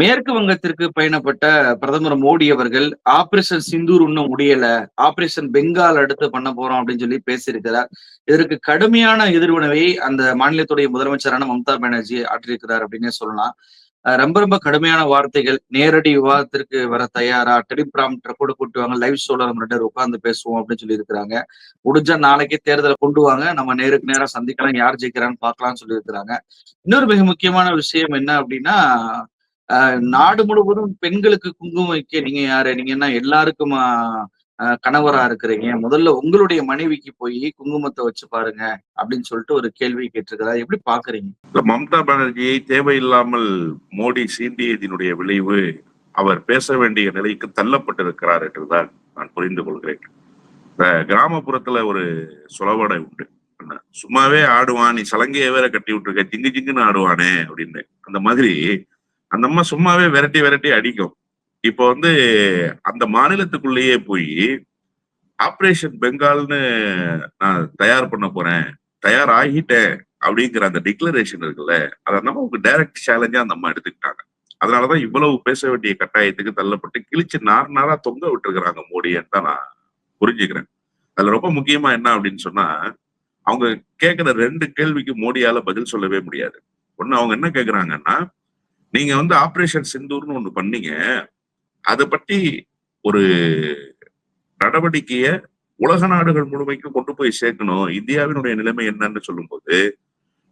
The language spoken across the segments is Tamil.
மேற்கு வங்கத்திற்கு பயணப்பட்ட பிரதமர் மோடி அவர்கள் ஆபரேஷன் சிந்தூர் இன்னும் முடியல ஆபரேஷன் பெங்கால் அடுத்து பண்ண போறோம் அப்படின்னு சொல்லி பேசியிருக்கிறார். இதற்கு கடுமையான எதிர்வினவை அந்த மாநிலத்துடைய முதலமைச்சரான மம்தா பானர்ஜி ஆற்றியிருக்கிறார் அப்படின்னே சொல்லலாம். ரொம்ப ரொம்ப கடுமையான வார்த்தைகள். நேரடி விவாதத்திற்கு வர தயாரா? டெலிபிராம்டர் கூட கூட்டு வாங்க லைவ் ஷோல நம்ம ரெண்டு உட்கார்ந்து பேசுவோம் அப்படின்னு சொல்லி இருக்கிறாங்க முடிஞ்சா நாளைக்கே தேர்தலை கொண்டு வாங்க நம்ம நேருக்கு நேரம் சந்திக்கலாம் யார் ஜெயிக்கிறான்னு பாக்கலாம்னு சொல்லி இருக்கிறாங்க இன்னொரு மிக முக்கியமான விஷயம் என்ன அப்படின்னா நாடு முழுவதும் பெண்களுக்கு குங்குமம் வைக்க நீங்க யாரு? நீங்க என்ன கணவரா இருக்கிறீங்க? முதல்ல உங்களுடைய மனைவிக்கு போய் குங்குமத்தை வச்சு பாருங்க அப்படின்னு சொல்லிட்டு ஒரு கேள்வி கேட்டிருக்கிறா. எப்படி பாக்குறீங்க? மம்தா பானர்ஜியை தேவையில்லாமல் மோடி சீண்டியதினுடைய விளைவு அவர் பேச வேண்டிய நிலைக்கு தள்ளப்பட்டிருக்கிறார் என்றுதான் நான் புரிந்து கொள்கிறேன். இந்த கிராமப்புறத்துல ஒரு சுலவடை உண்டு. சும்மாவே ஆடுவான் நீ சலங்கையை வேற கட்டி விட்டுருக்க ஜிங்கு ஜிங்குன்னு ஆடுவானே அப்படின்னு. அந்த மாதிரி அந்த அம்மா சும்மாவே விரட்டி விரட்டி அடிக்கும். இப்போ வந்து அந்த மாநிலத்துக்குள்ளேயே போய் ஆப்ரேஷன் பெங்கால்னு நான் தயார் பண்ண போறேன் தயார் ஆகிட்டேன் அப்படிங்கிற அந்த டிக்ளரேஷன் இருக்குல்ல அதை நமக்கு டைரக்ட் சேலஞ்சா அந்த அம்மா எடுத்துக்கிட்டாங்க. அதனாலதான் இவ்வளவு பேச வேண்டிய கட்டாயத்துக்கு தள்ளப்பட்டு கிழிச்சு நார் நாரா தொங்க விட்டுருக்குறாங்க மோடின்னு தான் நான் புரிஞ்சுக்கிறேன். அதுல ரொம்ப முக்கியமா என்ன அப்படின்னு சொன்னா அவங்க கேட்கிற ரெண்டு கேள்விக்கு மோடியால பதில் சொல்லவே முடியாது. ஒண்ணு அவங்க என்ன கேக்குறாங்கன்னா நீங்க வந்து ஆபரேஷன் சிந்தூர்னு ஒண்ணு பண்ணீங்க. அதை பற்றி ஒரு நடவடிக்கைய உலக நாடுகள் முழுமைக்கும் கொண்டு போய் சேர்க்கணும். இந்தியாவினுடைய நிலைமை என்னன்னு சொல்லும்போது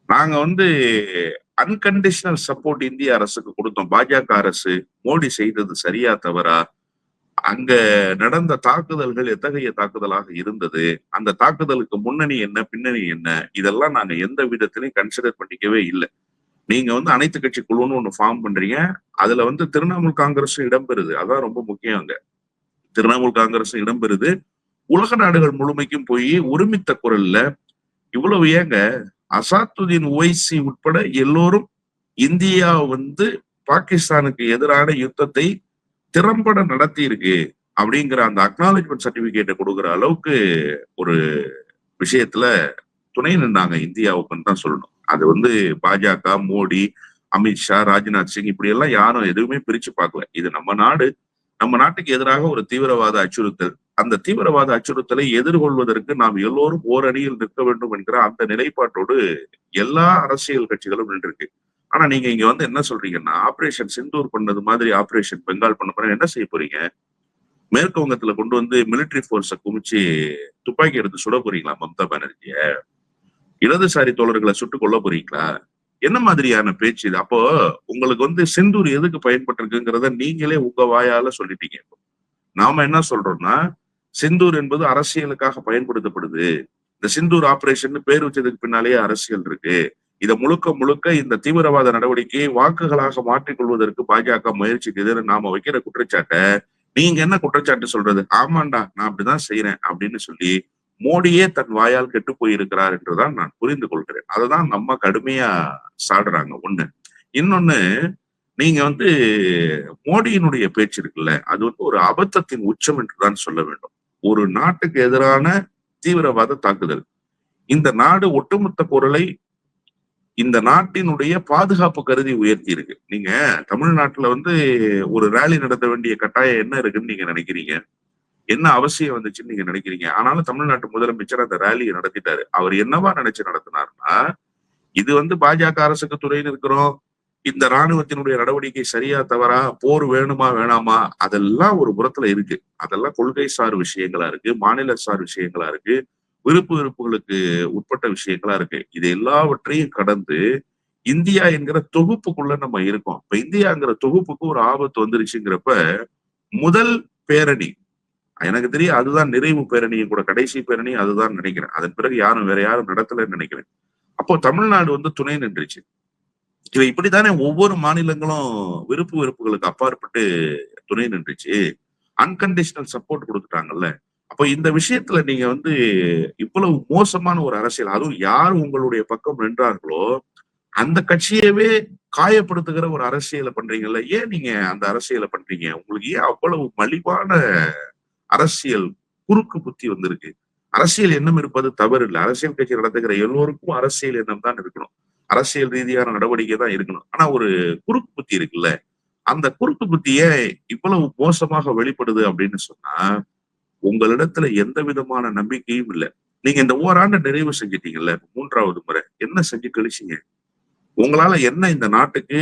நாங்க வந்து அன்கண்டிஷனல் சப்போர்ட் இந்திய அரசுக்கு கொடுத்தோம். பாஜக அரசு மோடி செய்தது சரியா தவறா? அங்க நடந்த தாக்குதல்கள் எத்தகைய தாக்குதலாக இருந்தது? அந்த தாக்குதலுக்கு முன்னணி என்ன பின்னணி என்ன? இதெல்லாம் நாங்க எந்த விதத்திலையும் கன்சிடர் பண்ணிக்கவே இல்லை. நீங்க வந்து அனைத்து கட்சி குழுன்னு ஒண்ணு ஃபார்ம் பண்றீங்க. அதுல வந்து திரிணாமுல் காங்கிரஸ் இடம்பெறுது அதான் ரொம்ப முக்கியம் அங்க. திரிணாமுல் காங்கிரஸ் இடம்பெறுது உலக நாடுகள் முழுமைக்கும் போய் ஒருமித்த குரல்ல இவ்வளவு ஏங்க? அசாத்துதீன் ஓய்சி உட்பட எல்லோரும் இந்தியா வந்து பாகிஸ்தானுக்கு எதிரான யுத்தத்தை திறம்பட நடத்தி இருக்கு அப்படிங்கிற அந்த அக்னாலஜ்மெண்ட் சர்டிபிகேட்டை கொடுக்குற அளவுக்கு ஒரு விஷயத்துல துணை நின்றாங்க இந்தியாவுக்குன்னு தான் சொல்லணும். அது வந்து பாஜக மோடி அமித்ஷா ராஜ்நாத் சிங் இப்படி எல்லாம் யாரும் எதுவுமே பிரிச்சு பார்க்கல. இது நம்ம நாடு. நம்ம நாட்டுக்கு எதிராக ஒரு தீவிரவாத அச்சுறுத்தல். அந்த தீவிரவாத அச்சுறுத்தலை எதிர்கொள்வதற்கு நாம் எல்லோரும் ஓரணியில் நிற்க வேண்டும் என்கிற அந்த நிலைப்பாட்டோடு எல்லா அரசியல் கட்சிகளும் நின்றுருக்கு. ஆனா நீங்க இங்க வந்து என்ன சொல்றீங்கன்னா ஆபரேஷன் சிந்தூர் பண்ணது மாதிரி ஆபரேஷன் பெங்கால் பண்ண போற என்ன செய்ய போறீங்க? மேற்கு வங்கத்துல கொண்டு வந்து மிலிட்டரி போர்ஸை குமிச்சு துப்பாக்கி எடுத்து சுட போறீங்களா மம்தா பானர்ஜிய? இடதுசாரி தோழர்களை சுட்டு கொள்ள போறீங்களா? என்ன மாதிரியான பேச்சு இது? அப்போ உங்களுக்கு வந்து சிந்தூர் எதுக்கு பயன்பட்டிருக்குங்கிறத நீங்களே உங்க வாயால சொல்லிட்டீங்க நாம என்ன சொல்றோம்னா சிந்தூர் என்பது அரசியலுக்காக பயன்படுத்தப்படுது. இந்த சிந்தூர் ஆபரேஷன் பேர் வச்சதுக்கு பின்னாலேயே அரசியல் இருக்கு. இதை முழுக்க முழுக்க இந்த தீவிரவாத நடவடிக்கையை வாக்குகளாக மாற்றிக்கொள்வதற்கு பாஜக முயற்சிக்குதுன்னு நாம வைக்கிற குற்றச்சாட்டை நீங்க என்ன குற்றச்சாட்டு சொல்றது? ஆமாண்டா நான் அப்படிதான் செய்யறேன் அப்படின்னு சொல்லி மோடியே தன் வாயால் கெட்டு போயிருக்கிறார் என்றுதான் நான் புரிந்து கொள்கிறேன். அததான் நம்ம கடுமையா சாடுறாங்க. ஒண்ணு. இன்னொன்னு நீங்க வந்து மோடியினுடைய பேச்சு இருக்குல்ல அது வந்து ஒரு அபத்தத்தின் உச்சம் என்றுதான் சொல்ல வேண்டும். ஒரு நாட்டுக்கு எதிரான தீவிரவாத தாக்குதல். இந்த நாடு ஒட்டுமொத்த குரலை இந்த நாட்டினுடைய பாதுகாப்பு கருதி உயர்த்தி இருக்கு நீங்க தமிழ்நாட்டுல வந்து ஒரு ரேலி நடத்த வேண்டிய கட்டாயம் என்ன இருக்குன்னு நீங்க நினைக்கிறீங்க? என்ன அவசியம் வந்துச்சுன்னு நீங்க நினைக்கிறீங்க? ஆனாலும் தமிழ்நாட்டு முதலமைச்சர் அந்த ரேலியை நடத்திட்டாரு. அவர் என்னவா நினைச்சு நடத்தினார்னா இது வந்து பாஜக அரசுக்கு துறையில் இருக்கிறோம். இந்த ராணுவத்தினுடைய நடவடிக்கை சரியா தவறா போர் வேணுமா வேணாமா அதெல்லாம் ஒரு புறத்துல இருக்கு. அதெல்லாம் கொள்கை சார் விஷயங்களா இருக்கு மாநில சார் விஷயங்களா இருக்கு விருப்பு விருப்புகளுக்கு உட்பட்ட விஷயங்களா இருக்கு. இது எல்லாவற்றையும் கடந்து இந்தியா என்கிற தொகுப்புக்குள்ள நம்ம இருக்கோம். இப்ப இந்தியாங்கிற தொகுப்புக்கு ஒரு ஆபத்து வந்துருச்சுங்கிறப்ப முதல் பேரணி எனக்கு தெரியும் அதுதான் நிறைவு பேரணியும் கூட கடைசி பேரணி அதுதான் நினைக்கிறேன். அதன் பிறகு யாரும் வேற யாரும் நடத்தலன்னு நினைக்கிறேன். அப்போ தமிழ்நாடு வந்து துணை நின்றுச்சு. இவ இப்படித்தானே ஒவ்வொரு மாநிலங்களும் விருப்பு வெறுப்புகளுக்கு அப்பாற்பட்டு துணை நின்றுச்சு. அன்கண்டிஷனல் சப்போர்ட் கொடுத்துட்டாங்கல்ல. அப்போ இந்த விஷயத்துல நீங்க வந்து இவ்வளவு மோசமான ஒரு அரசியல் அதுவும் யார் உங்களுடைய பக்கம் நின்றார்களோ அந்த கட்சியவே காயப்படுத்துகிற ஒரு அரசியலை பண்றீங்கல்ல. ஏன் நீங்க அந்த அரசியலை பண்றீங்க? உங்களுக்கு ஏன் அவ்வளவு மலிவான அரசியல் குறுக்கு புத்தி வந்திருக்கு. அரசியல் எண்ணம் இருப்பது தவறு இல்லை அரசியல் கட்சி நடத்துகிற எல்லோருக்கும் அரசியல் எண்ணம் தான் இருக்கணும். அரசியல் ரீதியான நடவடிக்கை தான் இருக்கணும். ஆனா ஒரு குறுக்கு புத்தி இருக்குல்ல? அந்த குறுக்கு புத்திய இவ்வளவு மோசமாக வெளிப்படுது அப்படின்னு சொன்னா உங்களிடத்துல எந்த விதமான நம்பிக்கையும் இல்லை. நீங்க இந்த ஓராண்டு நிறைவு செஞ்சிட்டீங்கல்ல மூன்றாவது முறை. என்ன செஞ்சு கழிச்சீங்க? உங்களால என்ன இந்த நாட்டுக்கு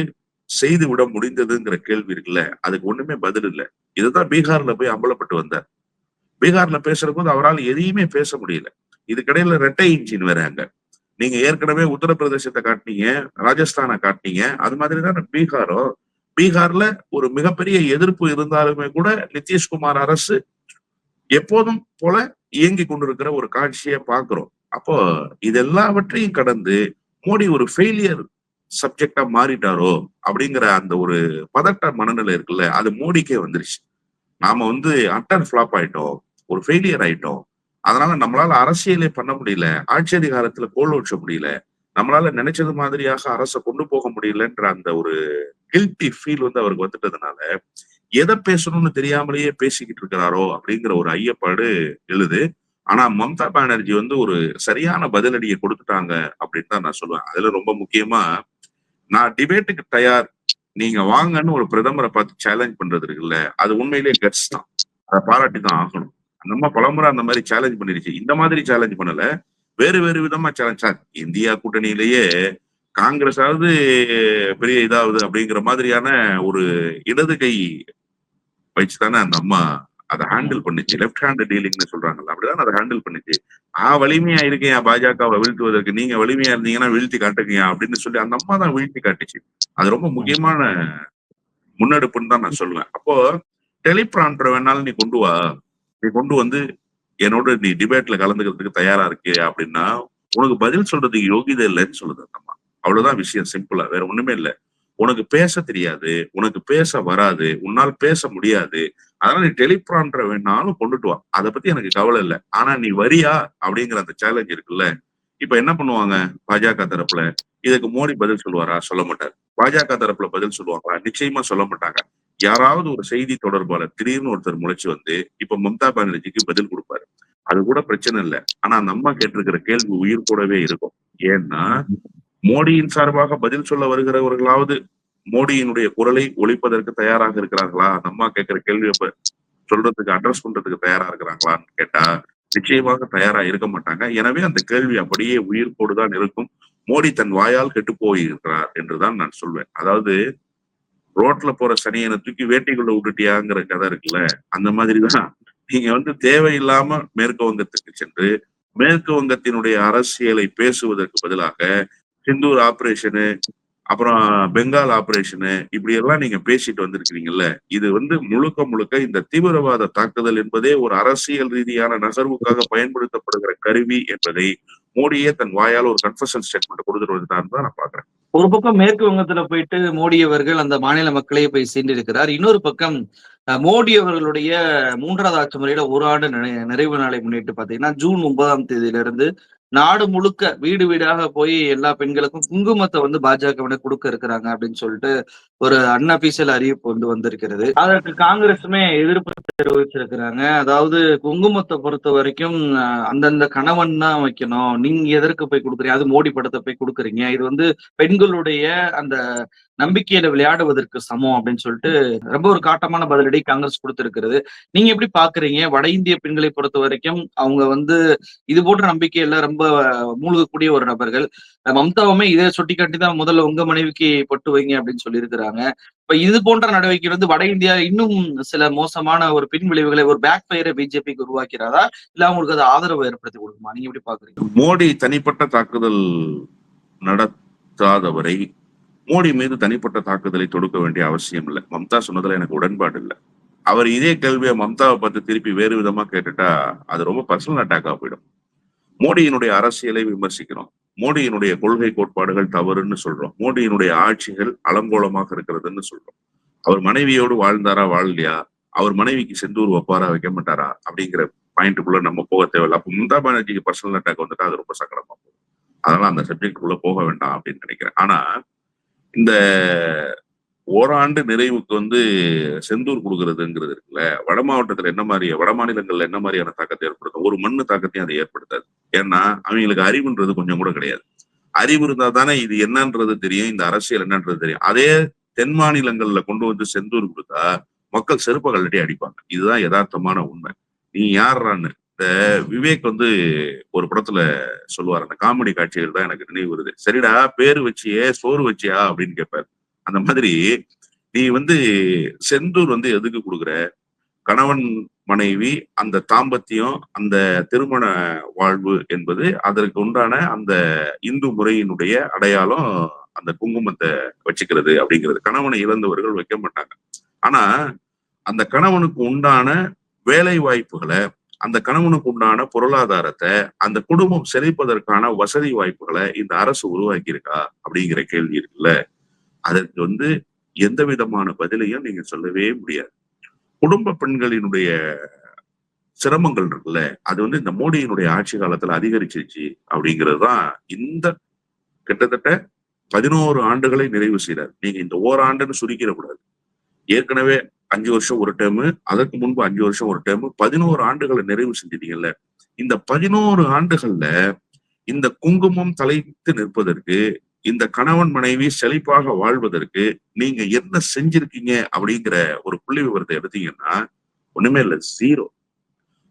செய்து விட முடிந்ததுங்கிற கேள்வி இருக்குல்ல? அதுக்கு ஒண்ணுமே பதில் இல்லை. இதுதான் பீகார்ல போய் அம்பலப்பட்டு வந்தார். பீகார்ல பேசுற போது அவரால் எதையுமே பேச முடியல. இதுக்கிடையில ரெட்டை இன்ஜின் வேற அங்க. நீங்க ஏற்கனவே உத்தரப்பிரதேசத்தை காட்டினீங்க ராஜஸ்தானை காட்டினீங்க அது மாதிரிதான் பீகாரோ? பீகார்ல ஒரு மிகப்பெரிய எதிர்ப்பு இருந்தாலுமே கூட நிதிஷ்குமார் அரசு எப்போதும் போல இயங்கி கொண்டிருக்கிற ஒரு காட்சியை பாக்குறோம் அப்போ இது எல்லாவற்றையும் கடந்து மோடி ஒரு ஃபெயிலியர் சப்ஜெக்டா மாறிட்டாரோ அப்படிங்கிற அந்த ஒரு பதட்ட மனநிலை இருக்குல்ல அது மோடிக்கே வந்துருச்சு. நாம வந்து அட்டர் ஃபிளாப் ஆயிட்டோம். ஒரு ஃபெயிலியர் ஆயிட்டோம். அதனால நம்மளால அரசியலே பண்ண முடியல. ஆட்சி அதிகாரத்துல கோல் வச்ச முடியல. நம்மளால நினைச்சது மாதிரியாக அரசை கொண்டு போக முடியலன்ற அந்த ஒரு கில்ட்டி ஃபீல் வந்து அவருக்கு வந்துட்டதுனால எதை பேசணும்னு தெரியாமலேயே பேசிக்கிட்டு இருக்கிறாரோ அப்படிங்கிற ஒரு ஐயப்பாடு எழுது. ஆனா மம்தா பானர்ஜி வந்து ஒரு சரியான பதிலடியை கொடுத்துட்டாங்க அப்படின்னு தான் நான் சொல்லுவேன். அதுல ரொம்ப முக்கியமா நான் டிபேட்டுக்கு தயார். நீங்க வாங்கன்னு ஒரு பிரதமரை பார்த்து சேலஞ்ச் பண்றது இருக்குல்ல அது உண்மையிலேயே கட்ஸ் தான். அதை பாராட்டி தான் ஆகணும். நம்ம பலமுறை அந்த மாதிரி சேலஞ்ச் பண்ணிருச்சு இந்த மாதிரி சேலஞ்ச் பண்ணல. வேறு வேறு விதமா சேலஞ்ச் இந்தியா கூட்டணியிலேயே காங்கிரஸாவது பெரிய இதாவது அப்படிங்கிற மாதிரியான ஒரு இடது கை வச்சுதானே அந்த அம்மா அதை ஹேண்டில் பண்ணுச்சு. லெஃப்ட் ஹேண்ட் டீலிங்னு சொல்றாங்கல்ல அப்படிதான் அதை ஹேண்டில் பண்ணுச்சு. ஆ வலிமையா இருக்கேன் பாஜகவை வீழ்த்துவதற்கு. நீங்க வலிமையா இருந்தீங்கன்னா வீழ்த்தி காட்டுங்க அப்படின்னு சொல்லி அந்த அம்மா தான் வீழ்த்தி காட்டுச்சு. அது ரொம்ப முக்கியமான முன்னெடுப்புன்னு தான் நான் சொல்லுவேன். அப்போ டெலிபிராண்டர் வேணாலும் நீ கொண்டு வா. நீ கொண்டு வந்து என்னோட நீ டிபேட்ல கலந்துக்கிறதுக்கு தயாரா இருக்கு அப்படின்னா உனக்கு பதில் சொல்றதுக்கு யோகிதை இல்லைன்னு சொல்லுது அந்தம்மா அவ்வளவுதான் விஷயம் சிம்பிளா வேற ஒண்ணுமே இல்லை. உனக்கு பேச தெரியாது. உனக்கு பேச வராது. உன்னால் பேச முடியாது. அதனால நீ டெலிபிராண்டர் வேணாலும் கொண்டுட்டு வா. அதை பத்தி எனக்கு கவலை இல்லை. ஆனா நீ வரியா? அப்படிங்கிற அந்த சேலஞ்ச் இருக்குல்ல. இப்ப என்ன பண்ணுவாங்க? பாஜக தரப்புல. இதுக்கு மோடி பதில் சொல்லுவாரா? சொல்ல மாட்டாரு. பாஜக தரப்புல பதில் சொல்லுவாங்களா நிச்சயமா சொல்ல மாட்டாங்க. யாராவது ஒரு செய்தி தொடர்பாளர் திடீர்னு ஒருத்தர் முளைச்சு வந்து இப்ப மம்தா பானர்ஜிக்கு பதில் கொடுப்பாரு. அது கூட பிரச்சனை இல்லை. ஆனா அந்த அம்மா கேட்டிருக்கிற கேள்வி உயிர் கூடவே இருக்கும். ஏன்னா மோடியின் சார்பாக பதில் சொல்ல வருகிறவர்களாவது மோடியினுடைய குரலை ஒழிப்பதற்கு தயாராக இருக்கிறார்களா? அந்த அம்மா கேட்கிற கேள்வி அப்ப சொல்றதுக்கு அட்ரஸ் பண்றதுக்கு தயாரா இருக்கிறாங்களான்னு கேட்டா நிச்சயமாக தயாரா இருக்க மாட்டாங்க. எனவே அந்த கேள்வி அப்படியே உயிர்ப்போடு தான் இருக்கும். மோடி தன் வாயால் கெட்டு போயிருக்கிறார் என்றுதான் நான் சொல்வேன். அதாவது ரோட்ல போற சனியனை தூக்கி வேட்டைக்குள்ள விட்டுட்டியாங்கிற கதை இருக்குல்ல? அந்த மாதிரிதான். நீங்க வந்து தேவையில்லாம மேற்கு வங்கத்துக்கு சென்று மேற்கு வங்கத்தினுடைய அரசியலை பேசுவதற்கு பதிலாக சிந்தூர் ஆபரேஷனு அப்புறம் பெங்கால் ஆபரேஷனு இப்படி எல்லாம் நீங்க பேசிட்டு வந்திருக்கிறீங்கல்ல? இது வந்து முழுக்க முழுக்க இந்த தீவிரவாத தாக்குதல் என்பதே ஒரு அரசியல் ரீதியான நகர்வுக்காக பயன்படுத்தப்படுகிற கருவி என்பதை மோடியே தன் வாயால் ஒரு கன்ஃபஷன் ஸ்டேட்மெண்ட் கொடுத்துட்டு தான் நான் பாக்குறேன் ஒரு பக்கம் மேற்கு வங்கத்துல போயிட்டு மோடி அவர்கள் அந்த மாநில மக்களையே போய் சென்றிருக்கிறார் இன்னொரு பக்கம் மோடி அவர்களுடைய மூன்றாவது ஆட்சி முறையில ஒரு ஆண்டு நிறைவு நாளை முன்னிட்டு பாத்தீங்கன்னா ஜூன் ஒன்பதாம் தேதியிலிருந்து நாடு முழுக்க வீடு வீடாக போய் எல்லா பெண்களுக்கும் குங்குமத்தை வந்து பாஜகவினர் கொடுக்க இருக்கிறாங்க அப்படின்னு சொல்லிட்டு ஒரு அன்அபிஷியல் அறிவிப்பு வந்து வந்திருக்கிறது. அதற்கு காங்கிரஸுமே எதிர்ப்பு தெரிவிச்சிருக்கிறாங்க. அதாவது குங்குமத்தை பொறுத்த வரைக்கும் அந்தந்த கணவன் தான் வைக்கணும். நீங்க எதற்கு போய் கொடுக்குறீங்க? அது மோடி படத்தை போய் கொடுக்குறீங்க. இது வந்து பெண்களுடைய அந்த நம்பிக்கையில விளையாடுவதற்கு சமம் அப்படின்னு சொல்லிட்டு ரொம்ப ஒரு காட்டமான பதிலடி காங்கிரஸ் கொடுத்திருக்கிறது. நீங்க எப்படி பாக்குறீங்க? வட இந்திய பெண்களை பொறுத்த வரைக்கும் அவங்க வந்து இது போன்ற நம்பிக்கையில ரொம்ப மூழ்கக்கூடிய ஒரு நபர்கள். மம்தாவுமே இதை சுட்டி காட்டி தான் முதல்ல உங்க மனைவிக்கு பொட்டு வைங்க அப்படின்னு சொல்லியிருக்கிறாங்க. இப்ப இது போன்ற நடவடிக்கை வந்து வட இந்தியா இன்னும் சில மோசமான ஒரு பின் விளைவுகளை ஒரு பேக் ஃபயரை பிஜேபிக்கு உருவாக்கிறாரா? இல்ல அவங்களுக்கு அது ஆதரவு ஏற்படுத்தி கொடுக்குமா? நீங்க எப்படி பாக்குறீங்க? மோடி தனிப்பட்ட தாக்குதல் நடத்தாதவரை மோடி மீது தனிப்பட்ட தாக்குதலை தொடுக்க வேண்டிய அவசியம் இல்லை. மம்தா சொன்னதுல எனக்கு உடன்பாடு இல்லை. அவர் இதே கேள்வியை மம்தாவை பார்த்து திருப்பி வேறு விதமா கேட்டுட்டா அது ரொம்ப பர்சனல் அட்டாக்கா போயிடும். மோடியினுடைய அரசியலை விமர்சிக்கிறோம். மோடியினுடைய கொள்கை கோட்பாடுகள் தவறுன்னு சொல்றோம். மோடியினுடைய ஆட்சிகள் அலங்கோலமாக இருக்கிறதுன்னு சொல்றோம். அவர் மனைவியோடு வாழ்ந்தாரா வாழலையா? அவர் மனைவிக்கு செந்தூர் வைப்பாரா வைக்க மாட்டாரா? அப்படிங்கிற பாயிண்ட்டுக்குள்ள நம்ம போக தேவையில்ல. அப்போ மம்தா பானர்ஜிக்கு பர்சனல் அட்டாக் வந்துட்டா அது ரொம்ப சங்கடமா போகும். அதனால அந்த சப்ஜெக்டுக்குள்ள போக வேண்டாம் அப்படின்னு நினைக்கிறேன். ஆனா இந்த ஓராண்டு நிறைவுக்கு வந்து செந்தூர் கொடுக்கறதுங்கிறது இருக்குல்ல வட மாவட்டத்துல என்ன மாதிரி வட மாநிலங்கள்ல என்ன மாதிரியான தாக்கத்தை ஏற்படுத்தும்? ஒரு மண்ணு தாக்கத்தையும் அதை ஏற்படுத்தாது. ஏன்னா அவங்களுக்கு அறிவுன்றது கொஞ்சம் கூட கிடையாது. அறிவு இருந்தா தானே இது என்னன்றது தெரியும் இந்த அரசியல் என்னன்றது தெரியும். அதே தென் மாநிலங்கள்ல கொண்டு வந்து செந்தூர் கொடுத்தா மக்கள் செருப்ப கழட்டி அடிப்பாங்க. இதுதான் யதார்த்தமான உண்மை. நீ யாருறான்னு? இந்த விவேக் வந்து ஒரு படத்துல சொல்லுவார் அந்த காமெடி காட்சிகள் தான் எனக்கு நினைவு வருது. சரிடா பேரு வச்சியே சோறு வச்சியா அப்படின்னு கேட்பாரு அந்த மாதிரி நீ வந்து செந்தூர் வந்து எதுக்கு கொடுக்குற? கணவன் மனைவி அந்த தாம்பத்தியம் அந்த திருமண வாழ்வு என்பது அதற்கு உண்டான அந்த இந்து முறையினுடைய அடையாளம் அந்த குங்குமத்தை வச்சுக்கிறது அப்படிங்கிறது. கணவனை இழந்தவர்கள் வைக்க மாட்டாங்க. ஆனா அந்த கணவனுக்கு உண்டான வேலை வாய்ப்புகளை அந்த கணவனுக்கு உண்டான பொருளாதாரத்தை அந்த குடும்பம் செழிப்பதற்கான வசதி வாய்ப்புகளை இந்த அரசு உருவாக்கி இருக்கா அப்படிங்கிற கேள்வி இருக்குல்ல. அதற்கு வந்து எந்த விதமான பதிலையும் நீங்க சொல்லவே முடியாது. குடும்ப பெண்களினுடைய சிரமங்கள் இருக்குல்ல. அது வந்து இந்த மோடியினுடைய ஆட்சி காலத்துல அதிகரிச்சிருச்சு அப்படிங்கிறது தான் இந்த கிட்டத்தட்ட பதினோரு ஆண்டுகளை நிறைவு செய்யறாரு நீங்க இந்த ஓராண்டுன்னு சுருக்கிட கூடாது ஏற்கனவே அஞ்சு வருஷம் ஒரு டேர்மு அதற்கு முன்பு அஞ்சு வருஷம் ஒரு டேர்மு பதினோரு ஆண்டுகளை நிறைவு செஞ்சிட்டீங்கல்ல. இந்த பதினோரு ஆண்டுகள்ல இந்த குங்குமம் தலைத்து நிற்பதற்கு இந்த கணவன் மனைவி செழிப்பாக வாழ்வதற்கு நீங்க என்ன செஞ்சிருக்கீங்க அப்படிங்கிற ஒரு புள்ளி விவரத்தை எடுத்தீங்கன்னா ஒண்ணுமே இல்ல ஜீரோ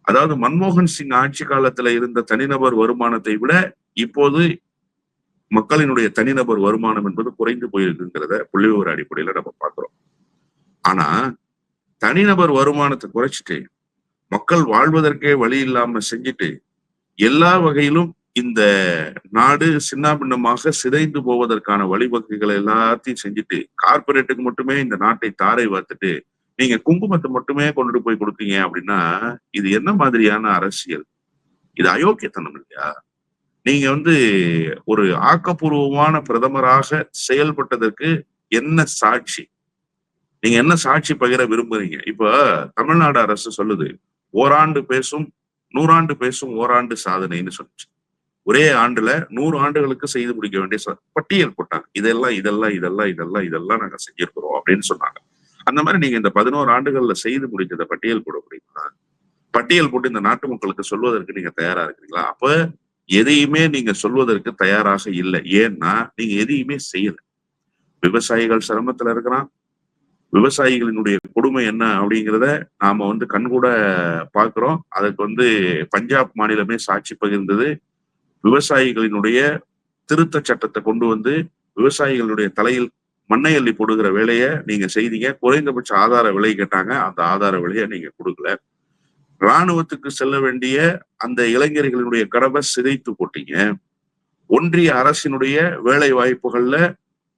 அதாவது மன்மோகன் சிங் ஆட்சி காலத்துல இருந்த தனிநபர் வருமானத்தை விட இப்போது மக்களினுடைய தனிநபர் வருமானம் என்பது குறைந்து போயிருக்குங்கிறத புள்ளி விவர அடிப்படையில நம்ம பாக்குறோம் ஆனா தனிநபர் வருமானத்தை குறைச்சிட்டு மக்கள் வாழ்வதற்கே வழி இல்லாம செஞ்சுட்டு எல்லா வகையிலும் இந்த நாடு சின்னாபின்னமாக சிதைந்து போவதற்கான வழிவகைகளை எல்லாத்தையும் செஞ்சுட்டு கார்பரேட்டுக்கு மட்டுமே இந்த நாட்டை தாரை வார்த்துட்டு நீங்க குங்குமத்தை மட்டுமே கொண்டுட்டு போய் கொடுத்தீங்க அப்படின்னா இது என்ன மாதிரியான அரசியல்? இது அயோக்கியத்தனம் இல்லையா? நீங்க வந்து ஒரு ஆக்கப்பூர்வமான பிரதமராக செயல்பட்டதற்கு என்ன சாட்சி? நீங்க என்ன சாட்சி பகிர விரும்புறீங்க? இப்ப தமிழ்நாடு அரசு சொல்லுது ஓராண்டு பேசும் நூறாண்டு பேசும் ஓராண்டு சாதனைன்னு சொல்லிச்சு. ஒரே ஆண்டுல நூறு ஆண்டுகளுக்கு செய்து முடிக்க வேண்டிய பட்டியல் போட்டாங்க. இதெல்லாம் இதெல்லாம் இதெல்லாம் இதெல்லாம் இதெல்லாம் நாங்க செஞ்சிருக்கிறோம் அப்படின்னு சொன்னாங்க. அந்த மாதிரி நீங்க இந்த பதினோரு ஆண்டுகள்ல செய்து முடிச்சத பட்டியல் போட முடியுமா? பட்டியல் போட்டு இந்த நாட்டு மக்களுக்கு சொல்வதற்கு நீங்க தயாரா இருக்கிறீங்களா? அப்ப எதையுமே நீங்க சொல்வதற்கு தயாராக இல்லை. ஏன்னா நீங்க எதையுமே செய்யல. விவசாயிகள் சிரமத்துல இருக்கிறான் விவசாயிகளினுடைய கொடுமை என்ன அப்படிங்கிறத நாம வந்து கண்கூட பார்க்கிறோம். அதுக்கு வந்து பஞ்சாப் மாநிலமே சாட்சி பகிர்ந்தது. விவசாயிகளினுடைய திருத்த சட்டத்தை கொண்டு வந்து விவசாயிகளுடைய தலையில் மண்ணை அள்ளி போடுகிற வேலையை நீங்க செய்தீங்க. குறைந்தபட்ச ஆதார விலை கேட்டாங்க. அந்த ஆதார விலையை நீங்க கொடுக்கல. ராணுவத்துக்கு செல்ல வேண்டிய அந்த இளைஞர்களினுடைய கடமை சிதைத்து போட்டீங்க. ஒன்றிய அரசினுடைய வேலை வாய்ப்புகள்ல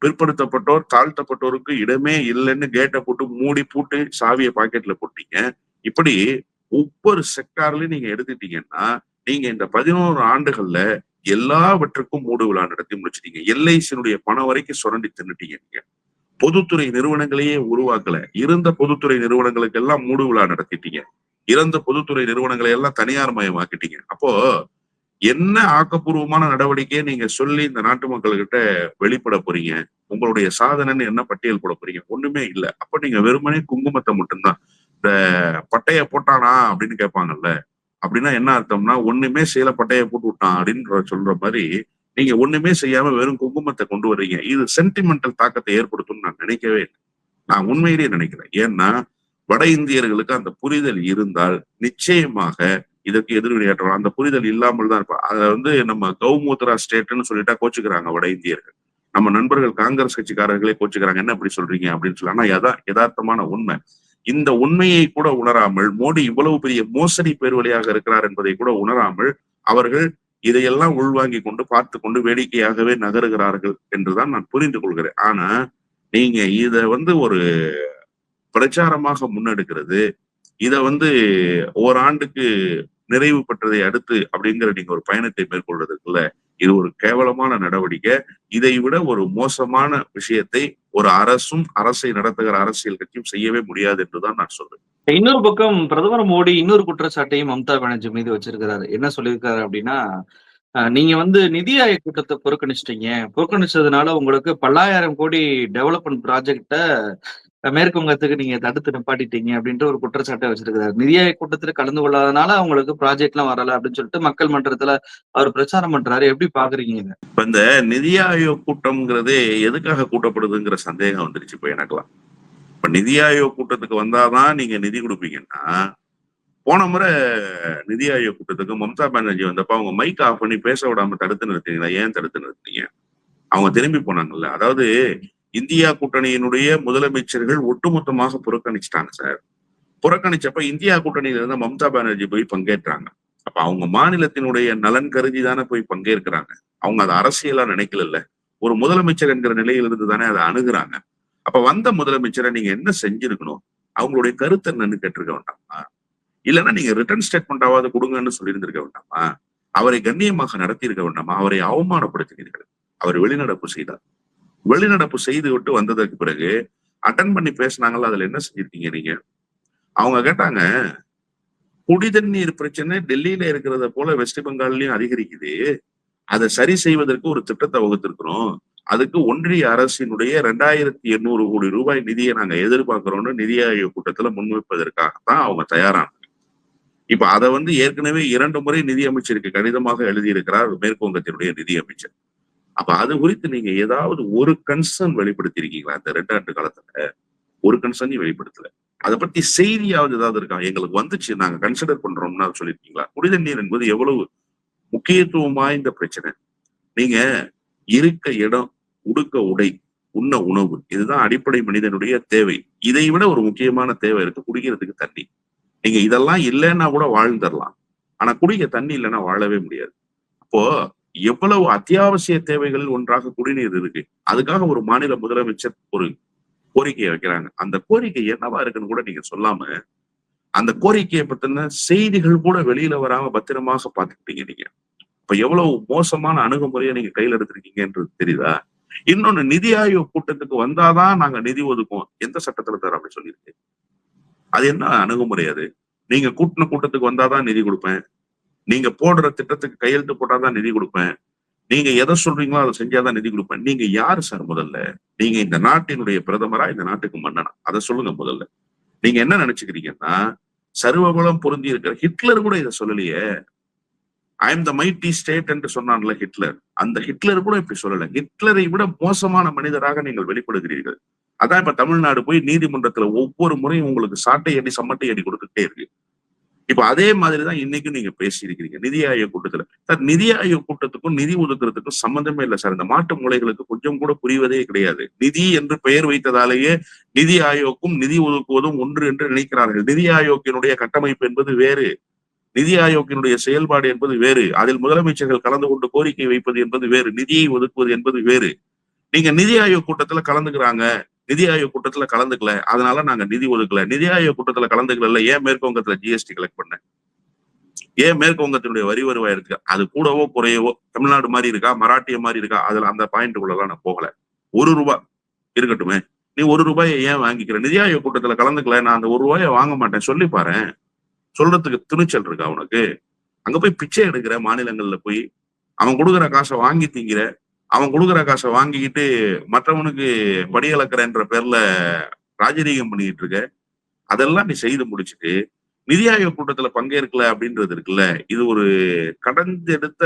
பிற்படுத்தப்பட்டோர் தாழ்த்தப்பட்டோருக்கு இடமே இல்லைன்னு கேட்டை போட்டு மூடி பூட்டு சாவியை பாக்கெட்ல போட்டீங்க. இப்படி ஒவ்வொரு செக்டார்லயும் நீங்க எடுத்துட்டீங்கன்னா நீங்க இந்த பதினோரு ஆண்டுகள்ல எல்லாவற்றுக்கும் மூடு விழா நடத்தி முடிச்சிட்டீங்க. எல்ஐசியினுடைய பணம் வரைக்கும் சுரண்டி தின்னுட்டீங்க நீங்க. பொதுத்துறை நிறுவனங்களையே உருவாக்கல. இருந்த பொதுத்துறை நிறுவனங்களுக்கு எல்லாம் மூடு விழா நடத்திட்டீங்க. இறந்த பொதுத்துறை நிறுவனங்களை எல்லாம் தனியார் மயமாக்கிட்டீங்க. அப்போ என்ன ஆக்கப்பூர்வமான நடவடிக்கையை நீங்க சொல்லி இந்த நாட்டு மக்கள்கிட்ட வெளிப்பட போறீங்க? உங்களுடைய சாதனைன்னு என்ன பட்டியல் போட போறீங்க? ஒண்ணுமே இல்ல. அப்ப நீங்க வெறுமனே குங்குமத்தை மட்டும்தான். இந்த பட்டைய போட்டானா அப்படின்னு கேட்பாங்கல்ல. அப்படின்னா என்ன அர்த்தம்னா ஒண்ணுமே செய்யல பட்டைய போட்டு விட்டான் அப்படின்ற சொல்ற மாதிரி நீங்க ஒண்ணுமே செய்யாம வெறும் குங்குமத்தை கொண்டு வர்றீங்க. இது சென்டிமெண்டல் தாக்கத்தை ஏற்படுத்தும்னு நான் நினைக்கவே இல்லை. நான் உண்மையிலேயே நினைக்கிறேன். ஏன்னா வட இந்தியர்களுக்கு அந்த புரிதல் இருந்தால் நிச்சயமாக இதற்கு எதிர்வினையாற்றலாம் அந்த புரிதல் இல்லாமல் தான் இருப்பா. அதை வந்து நம்ம கௌமூத்ரா ஸ்டேட்னு சொல்லிட்டா கோச்சுக்கிறாங்க வட இந்தியர்கள். நம்ம நண்பர்கள் காங்கிரஸ் கட்சிக்காரர்களே கோச்சுக்கிறாங்க. என்ன இப்படி சொல்றீங்க அப்படின்னு சொல்லி ஆனா யதா யதார்த்தமான உண்மை. இந்த உண்மையை கூட உணராமல் மோடி இவ்வளவு பெரிய மோசடி பேர் வழியாக இருக்கிறார் என்பதை கூட உணராமல் அவர்கள் இதையெல்லாம் உள்வாங்கி கொண்டு பார்த்து கொண்டு வேடிக்கையாகவே நகருகிறார்கள் என்றுதான் நான் புரிந்து கொள்கிறேன். ஆனா நீங்க இத வந்து ஒரு பிரச்சாரமாக முன்னெடுக்கிறது இத வந்து ஓராண்டுக்கு நிறைவு பெற்றதை அடுத்து அப்படிங்கிற நீங்க ஒரு பயணத்தை மேற்கொள்றதுக்குள்ள இது ஒரு கேவலமான நடவடிக்கை. இதை விட ஒரு மோசமான விஷயத்தை ஒரு அரசும் அரசை நடத்துகிற அரசியல் கட்சியும் செய்யவே முடியாது என்றுதான் நான் சொல்றேன். இன்னொரு பக்கம் பிரதமர் மோடி இன்னொரு குற்றச்சாட்டையும் மம்தா பானர்ஜி மீது வச்சிருக்கிறாரு. என்ன சொல்லியிருக்காரு அப்படின்னா நீங்க வந்து நிதி ஆயோக் கூட்டத்தை புறக்கணிச்சிட்டீங்க. புறக்கணிச்சதுனால உங்களுக்கு பல்லாயிரம் கோடி டெவலப்மெண்ட் ப்ராஜெக்ட மேற்கு வங்கத்துக்கு நீங்க தடுத்து நிப்பாட்டிட்டீங்க அப்படின்ற ஒரு குற்றச்சாட்டை வச்சிருக்கிறார். நிதி ஆயோக் கூட்டத்துல கலந்து கொள்ளாதனால அவங்களுக்கு ப்ராஜெக்ட் எல்லாம் வரல அப்படின்னு சொல்லிட்டு மக்கள் மன்றத்துல அவர் பிரச்சாரம் பண்றாரு. எப்படி பாக்குறீங்க இப்ப இந்த நிதி ஆயோக் கூட்டம்ங்கிறது எதுக்காக கூட்டப்படுதுங்கிற சந்தேகம் வந்துருச்சு இப்ப எனக்குலாம் இப்ப நிதி ஆயோக் கூட்டத்துக்கு வந்தாதான் நீங்க நிதி கொடுப்பீங்கன்னா போன முறை நிதி ஆயோக் கூட்டத்துக்கு மம்தா பானர்ஜி வந்தப்ப அவங்க மைக் ஆஃப் பண்ணி பேச விடாம தடுத்து நிறுத்தீங்களா ஏன் தடுத்து நிறுத்தீங்க அவங்க திரும்பி போனாங்கல்ல. அதாவது இந்தியா கூட்டணியினுடைய முதலமைச்சர்கள் ஒட்டுமொத்தமாக புறக்கணிச்சிட்டாங்க சார். புறக்கணிச்சப்ப இந்தியா கூட்டணியில இருந்த மம்தா பானர்ஜி போய் பங்கேற்றாங்க. அப்ப அவங்க மாநிலத்தினுடைய நலன் கருதி தானே போய் பங்கேற்கிறாங்க. அவங்க அதை அரசியலா நினைக்கல ஒரு முதலமைச்சர் என்கிற நிலையிலிருந்து தானே அதை அணுகுறாங்க. அப்ப வந்த முதலமைச்சரை நீங்க என்ன செஞ்சிருக்கணும்? அவங்களுடைய கருத்து என்னன்னு கேட்டிருக்க வேண்டாமா? இல்லைன்னா நீங்க ரிட்டர்ன் ஸ்டேட்மெண்டாவது கொடுங்கன்னு சொல்லியிருந்திருக்க வேண்டாமா? அவரை கண்ணியமாக நடத்தியிருக்க வேண்டாமா? அவரை அவமானப்படுத்தினீர்கள். அவர் வெளிநடப்பு செய்தார். வெளிநடப்பு செய்து விட்டு வந்ததற்கு பிறகு அட்டன் பண்ணி பேசினாங்கல்ல அதுல என்ன செஞ்சிருக்கீங்க நீங்க? அவங்க கேட்டாங்க குடி தண்ணீர் பிரச்சனை டெல்லியில இருக்கிறத போல வெஸ்ட் பெங்கால்லயும் அதிகரிக்குது. அதை சரி செய்வதற்கு ஒரு திட்டத்தை வகுத்திருக்கிறோம். அதுக்கு ஒன்றிய அரசினுடைய ரெண்டாயிரத்தி எண்ணூறு கோடி ரூபாய் நிதியை நாங்க எதிர்பார்க்கிறோம்னு நிதி ஆயோக் கூட்டத்துல முன்வைப்பதற்காகத்தான் அவங்க தயாரானாங்க. இப்ப அதை வந்து ஏற்கனவே இரண்டு முறை நிதி அமைச்சருக்கு கடிதமாக எழுதியிருக்கிறார் மேற்குவங்கத்தினுடைய நிதி அமைச்சர். அப்ப அது குறித்து நீங்க ஏதாவது ஒரு கன்சர்ன் வெளிப்படுத்தியிருக்கீங்களா? இந்த ரெண்டு ஆண்டு காலத்துல ஒரு கன்சர்னையும் வெளிப்படுத்தல. அதை பத்தி செய்தியாவது ஏதாவது இருக்கா? எங்களுக்கு வந்துச்சு நாங்க கன்சிடர் பண்றோம்னா சொல்லியிருக்கீங்களா? குடிதண்ணீர் என்பது எவ்வளவு முக்கியத்துவம் வாய்ந்த பிரச்சனை. நீங்க இருக்க இடம் உடுக்க உடை உண்ண உணவு இதுதான் அடிப்படை மனிதனுடைய தேவை. இதை விட ஒரு முக்கியமான தேவை இருக்கு குடிக்கிறதுக்கு தண்ணி. நீங்க இதெல்லாம் இல்லைன்னா கூட வாழ்ந்துடலாம். ஆனா குடிக்க தண்ணி இல்லைன்னா வாழவே முடியாது. அப்போ எவ்வளவு அத்தியாவசிய தேவைகளில் ஒன்றாக குடிநீர் இருக்கு? அதுக்காக ஒரு மாநில முதலமைச்சர் ஒரு கோரிக்கையை வைக்கிறாங்க. அந்த கோரிக்கை என்னவா இருக்குன்னு கூட நீங்க சொல்லாம அந்த கோரிக்கையை பத்தின செய்திகள் கூட வெளியில வராம பத்திரமாக பாத்துக்கிட்டீங்க நீங்க. இப்ப எவ்வளவு மோசமான அணுகுமுறையை நீங்க கையில எடுத்திருக்கீங்கன்றது தெரியுதா? இன்னொன்னு நிதி ஆயோக் கூட்டத்துக்கு வந்தாதான் நாங்க நிதி ஒதுக்குவோம். எந்த சட்டத்துல தர அப்படி சொல்லியிருக்கு? அது என்ன அணுகுமுறை அது? நீங்க கூட்டின கூட்டத்துக்கு வந்தாதான் நிதி கொடுப்பேன். நீங்க போடுற திட்டத்துக்கு கையெழுத்து போட்டாதான் நிதி கொடுப்பேன். நீங்க எதை சொல்றீங்களோ அதை செஞ்சாதான் நிதி கொடுப்பேன். நீங்க யாரு சார் முதல்ல? நீங்க இந்த நாட்டினுடைய பிரதமரா இந்த நாட்டுக்கு மன்னனா? அதை சொல்லுங்க முதல்ல. நீங்க என்ன நினைச்சுக்கிறீங்கன்னா சர்வபலம் பொருந்தி இருக்கிற ஹிட்லர் கூட இதை சொல்லலையே. I am the mighty state என்று சொன்னான்ல ஹிட்லர். அந்த ஹிட்லர் கூட இப்படி சொல்லல. ஹிட்லரை விட மோசமான மனிதராக நீங்கள் வெளிப்படுகிறீர்கள். அதான் இப்ப தமிழ்நாடு போய் நீதிமன்றத்துல ஒவ்வொரு முறையும் உங்களுக்கு சாட்டை அடி சம்மட்டை அடி கொடுத்துட்டே இருக்கு. இப்ப அதே மாதிரிதான் இன்னைக்கும் நீங்க பேசியிருக்கிறீங்க. நிதி ஆயோக் கூட்டத்துல. சார் நிதி ஆயோக் கூட்டத்துக்கும் நிதி ஒதுக்குறதுக்கும் சம்பந்தமே இல்லை சார். இந்த மாட்டு மூளைகளுக்கு கொஞ்சம் கூட புரிவதே கிடையாது. நிதி என்று பெயர் வைத்ததாலேயே நிதி ஆயோக்கும் நிதி ஒதுக்குவதும் ஒன்று என்று நினைக்கிறார்கள். நிதி ஆயோக்கினுடைய கட்டமைப்பு என்பது வேறு. நிதி ஆயோக்கினுடைய செயல்பாடு என்பது வேறு. அதில் முதலமைச்சர்கள் கலந்து கொண்டு கோரிக்கை வைப்பது என்பது வேறு. நிதியை ஒதுக்குவது என்பது வேறு. நீங்க நிதி ஆயோக் கூட்டத்துல கலந்துக்கிறாங்க. நிதி ஆயோக் கூட்டத்துல கலந்துக்கல. அதனால நாங்க நிதி ஒதுக்கல. நிதி ஆயோக் கூட்டத்துல கலந்துக்கல ஏன் மேற்கு வங்கத்துல ஜிஎஸ்டி கலெக்ட் பண்ண? ஏன் மேற்கு வங்கத்தினுடைய வரி வருவாய் இருக்கு? அது கூடவோ குறையவோ தமிழ்நாடு மாதிரி இருக்கா? மராட்டிய மாதிரி இருக்கா? அதுல அந்த பாயிண்ட்டுக்குள்ளலாம் நான் போகல. ஒரு ரூபாய் இருக்கட்டுமே. நீ ஒரு ரூபாயை ஏன் வாங்கிக்கிற? நிதி ஆயோக் கூட்டத்துல கலந்துக்கல. நான் அந்த ஒரு ரூபாயை வாங்க மாட்டேன். சொல்லி பாரு சொல்றதுக்கு துணிச்சல் இருக்கா உனக்கு? அங்க போய் பிச்சை எடுக்கிற மாநிலங்கள்ல போய் அவன் கொடுக்குற காசை வாங்கி திங்கிற அவன் கொடுக்குற காசை வாங்கிக்கிட்டு மற்றவனுக்கு படி அளக்குறன்ற பேர்ல ராஜரீகம் பண்ணிக்கிட்டு இருக்க. அதெல்லாம் நீ செய்து முடிச்சுட்டு நிதி ஆயோக் கூட்டத்துல பங்கேற்கல அப்படின்றது இருக்குல்ல இது ஒரு கடந்தெடுத்த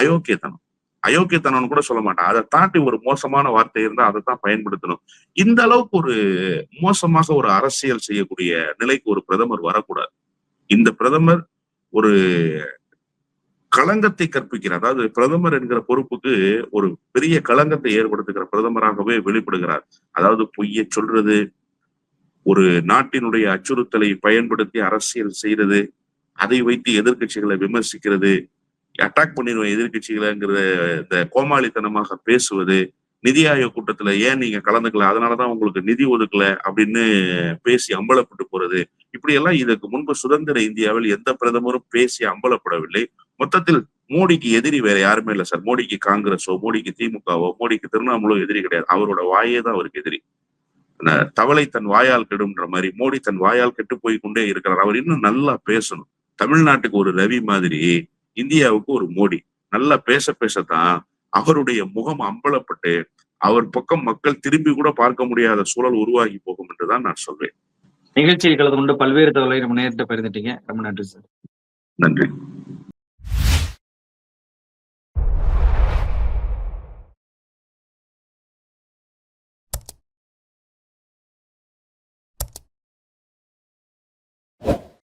அயோக்கியத்தனம். அயோக்கியத்தனம்னு கூட சொல்ல மாட்டான். அதை தாண்டி ஒரு மோசமான வார்த்தை இருந்தா அதை தான் பயன்படுத்தணும். இந்த அளவுக்கு ஒரு மோசமாக ஒரு அரசியல் செய்யக்கூடிய நிலைக்கு ஒரு பிரதமர் வரக்கூடாது. இந்த பிரதமர் ஒரு களங்கத்தை கற்பிக்கிறார். அதாவது பிரதமர் என்கிற பொறுப்புக்கு ஒரு பெரிய களங்கத்தை ஏற்படுத்துகிற பிரதமராகவே வெளிப்படுகிறார். அதாவது பொய்யை சொல்றது ஒரு நாட்டினுடைய அச்சுறுத்தலை பயன்படுத்தி அரசியல் செய்யறது அதை வைத்து எதிர்கட்சிகளை விமர்சிக்கிறது அட்டாக் பண்ணிடுவோம் எதிர்கட்சிகளைங்கிற இந்த கோமாளித்தனமாக பேசுவது நிதி ஆயோக் கூட்டத்துல ஏன் நீங்க கலந்துக்கல அதனாலதான் உங்களுக்கு நிதி ஒதுக்கல அப்படின்னு பேசி அம்பலப்பட்டு போறது. இப்படி எல்லாம் இதற்கு முன்பு சுதந்திர இந்தியாவில் எந்த பிரதமரும் பேசி அம்பலப்படவில்லை. மொத்தத்தில் மோடிக்கு எதிரி வேற யாருமே இல்லை சார். மோடிக்கு காங்கிரஸோ மோடிக்கு திமுகவோ மோடிக்கு திருவண்ணாமலோ எதிரி கிடையாது. அவரோட வாயே தான் அவருக்கு எதிரி. தவளை தன் வாயால் கெடும்ன்ற மாதிரி மோடி தன் வாயால் கெட்டு போய் கொண்டே இருக்கிறார். அவர் இன்னும் நல்லா பேசணும். தமிழ்நாட்டுக்கு ஒரு ரவி மாதிரி இந்தியாவுக்கு ஒரு மோடி. நல்லா பேச பேசத்தான் அவருடைய முகம் அம்பலப்பட்டு அவர் பக்கம் மக்கள் திரும்பி கூட பார்க்க முடியாத சூழல் உருவாகி போகும் என்றுதான் நான் சொல்வேன். நிகழ்ச்சியில் கலந்து கொண்டு பல்வேறு தகவலை நம்ம நேரிட்டு பகிர்ந்துட்டீங்க. ரொம்ப நன்றி சார். நன்றி.